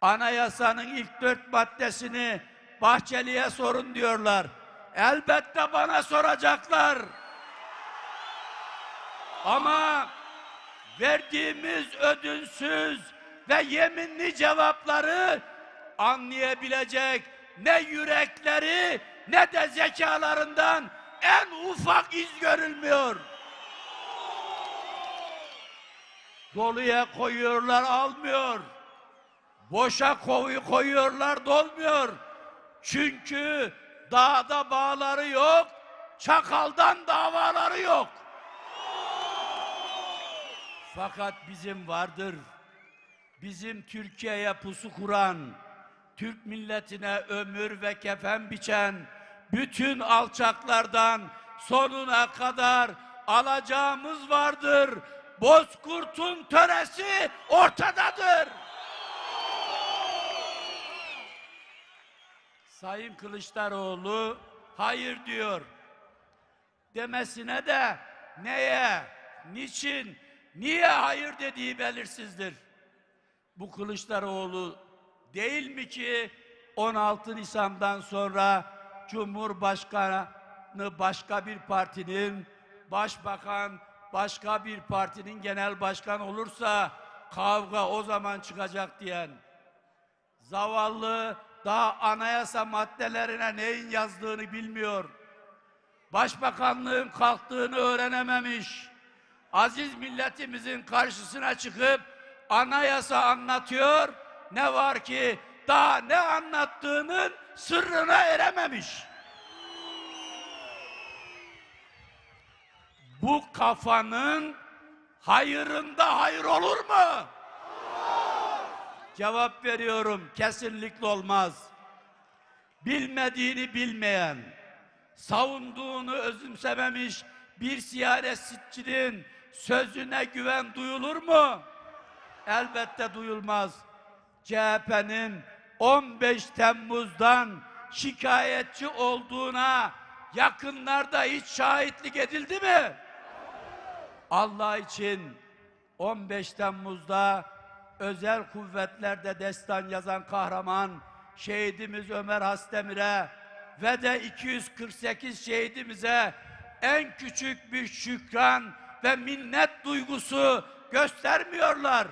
Anayasanın ilk dört maddesini Bahçeli'ye sorun diyorlar. Elbette bana soracaklar. Ama verdiğimiz ödünsüz ve yeminli cevapları anlayabilecek ne yürekleri ne de zekalarından en ufak iz görülmüyor. Doluya koyuyorlar almıyor. Boşa koyu koyuyorlar dolmuyor. Çünkü dağda bağları yok, çakaldan davaları yok. Fakat bizim vardır. Bizim Türkiye'ye pusu kuran, Türk milletine ömür ve kefen biçen bütün alçaklardan sonuna kadar alacağımız vardır. Bozkurt'un töresi ortadadır. Sayın Kılıçdaroğlu hayır diyor. Demesine de neye, niçin, niye hayır dediği belirsizdir. Bu Kılıçdaroğlu değil mi ki 16 Nisan'dan sonra Cumhurbaşkanı başka bir partinin, başbakan başka bir partinin genel başkan olursa kavga o zaman çıkacak diyen zavallı daha anayasa maddelerine neyin yazdığını bilmiyor. Başbakanlığın kalktığını öğrenememiş. Aziz milletimizin karşısına çıkıp anayasa anlatıyor. Ne var ki daha ne anlattığının sırrına erememiş. Bu kafanın hayırında hayır olur mu? Cevap veriyorum kesinlikle olmaz. Bilmediğini bilmeyen, savunduğunu özümsememiş bir siyasetçinin sözüne güven duyulur mu? Elbette duyulmaz. CHP'nin 15 Temmuz'dan şikayetçi olduğuna yakınlarda hiç şahitlik edildi mi? Allah için 15 Temmuz'da özel kuvvetlerde destan yazan kahraman şehidimiz Ömer Hasdemir'e ve de 248 şehidimize en küçük bir şükran ve minnet duygusu göstermiyorlar.